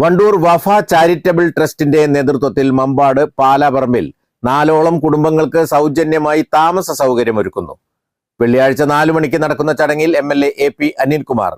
Wandoor Wafa charitable ട്രസ്റ്റിന്റെ നേതൃത്വത്തിൽ മമ്പാട് പാലാപറമ്പിൽ നാലോളം കുടുംബങ്ങൾക്ക് സൗജന്യമായി താമസ സൗകര്യമൊരുക്കുന്നു. വെള്ളിയാഴ്ച നാലു മണിക്ക് നടക്കുന്ന ചടങ്ങിൽ M L A A P Anilkumar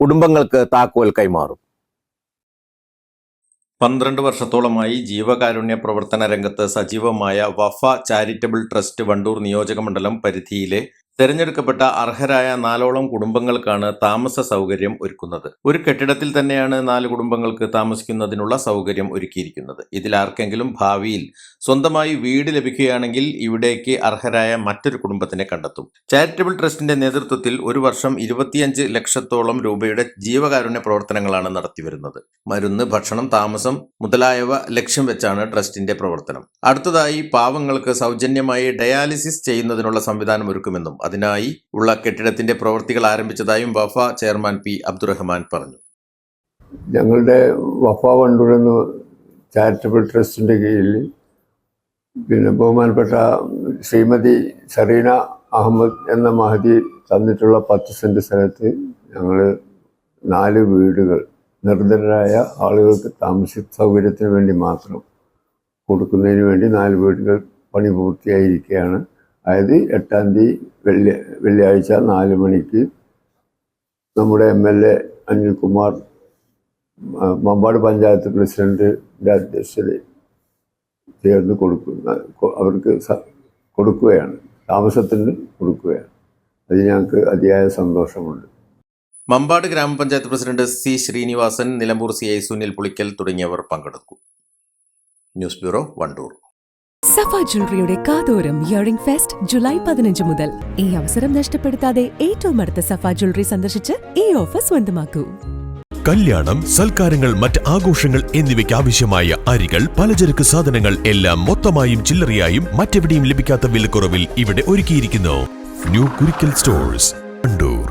കുടുംബങ്ങൾക്ക് താക്കോൽ കൈമാറും. പന്ത്രണ്ട് വർഷത്തോളമായി ജീവകാരുണ്യ പ്രവർത്തന രംഗത്ത് സജീവമായ വഫ ചാരിറ്റബിൾ ട്രസ്റ്റ് വണ്ടൂർ നിയോജകമണ്ഡലം പരിധിയിലെ തെരഞ്ഞെടുക്കപ്പെട്ട അർഹരായ നാലോളം കുടുംബങ്ങൾക്കാണ് താമസ സൗകര്യം ഒരുക്കുന്നത്. ഒരു കെട്ടിടത്തിൽ തന്നെയാണ് നാല് കുടുംബങ്ങൾക്ക് താമസിക്കുന്നതിനുള്ള സൗകര്യം ഒരുക്കിയിരിക്കുന്നത്. ഇതിൽ ആർക്കെങ്കിലും ഭാവിയിൽ സ്വന്തമായി വീട് ലഭിക്കുകയാണെങ്കിൽ ഇവിടേക്ക് അർഹരായ മറ്റൊരു കുടുംബത്തിനെ കണ്ടെത്തും. ചാരിറ്റബിൾ ട്രസ്റ്റിന്റെ നേതൃത്വത്തിൽ ഒരു വർഷം ഇരുപത്തിയഞ്ച് ലക്ഷത്തോളം രൂപയുടെ ജീവകാരുണ്യ പ്രവർത്തനങ്ങളാണ് നടത്തിവരുന്നത്. മരുന്ന് ഭക്ഷണം താമസം മുതലായവ ലക്ഷ്യം വെച്ചാണ് ട്രസ്റ്റിന്റെ പ്രവർത്തനം. അടുത്തതായി പാവങ്ങൾക്ക് സൗജന്യമായി ഡയാലിസിസ് ചെയ്യുന്നതിനുള്ള സംവിധാനം ഒരുക്കുമെന്നും അതിനായി ഉള്ള കെട്ടിടത്തിന്റെ പ്രവൃത്തികൾ ആരംഭിച്ചതായും വഫ ചെയർമാൻ പി അബ്ദുറഹ്മാൻ പറഞ്ഞു. ഞങ്ങളുടെ വഫ വണ്ടൂർ എന്ന ചാരിറ്റബിൾ ട്രസ്റ്റിന്റെ കീഴിൽ പിന്നെ ബഹുമാനപ്പെട്ട ശ്രീമതി സറീന അഹമ്മദ് എന്ന മഹതി തന്നിട്ടുള്ള പത്ത് സെന്റ് സ്ഥലത്ത് ഞങ്ങൾ നാല് വീടുകൾ നിർദ്ധനരായ ആളുകൾക്ക് താമസ സൗകര്യത്തിന് വേണ്ടി മാത്രം കൊടുക്കുന്നതിന് വേണ്ടി നാല് വീടുകൾ പണി പൂർത്തിയായിരിക്കുകയാണ്. അതായത് എട്ടാം തീയതി വെള്ളി വെള്ളിയാഴ്ച നാല് മണിക്ക് നമ്മുടെ M L A Anilkumar Mambad panchayat പ്രസിഡന്റിന്റെ അധ്യക്ഷതയിൽ ചേർന്ന് കൊടുക്കുന്ന അവർക്ക് കൊടുക്കുകയാണ്. താമസത്തിന് കൊടുക്കുകയാണ്. അത് ഞങ്ങൾക്ക് അതിയായ സന്തോഷമുണ്ട്. മമ്പാട് ഗ്രാമപഞ്ചായത്ത് president C Sreenivasan Nilambur C I Sunil Pulikkal തുടങ്ങിയവർ പങ്കെടുത്തു ന്യൂസ് ബ്യൂറോ വണ്ടൂർ. സഫ ജ്വല്ലറിയുടെ കാതോരം ഇയറിംഗ് ഫെസ്റ്റ് ജൂലൈ പതിനഞ്ച് മുതൽ. ഈ അവസരം നഷ്ടപ്പെടുത്താതെ ഏറ്റവും അടുത്ത സഫ ജ്വല്ലറി സന്ദർശിച്ച് ഈ ഓഫർ സ്വന്തമാക്കൂ. കല്യാണം സൽക്കാരങ്ങൾ മറ്റ് ആഘോഷങ്ങൾ എന്നിവയ്ക്ക് ആവശ്യമായ അരികൾ പലചരക്ക് സാധനങ്ങൾ എല്ലാം മൊത്തമായും ചില്ലറയായും മറ്റെവിടെയും ലഭിക്കാത്ത വിലക്കുറവിൽ ഇവിടെ ഒരുക്കിയിരിക്കുന്നു. New Kurikkal stores Wandoor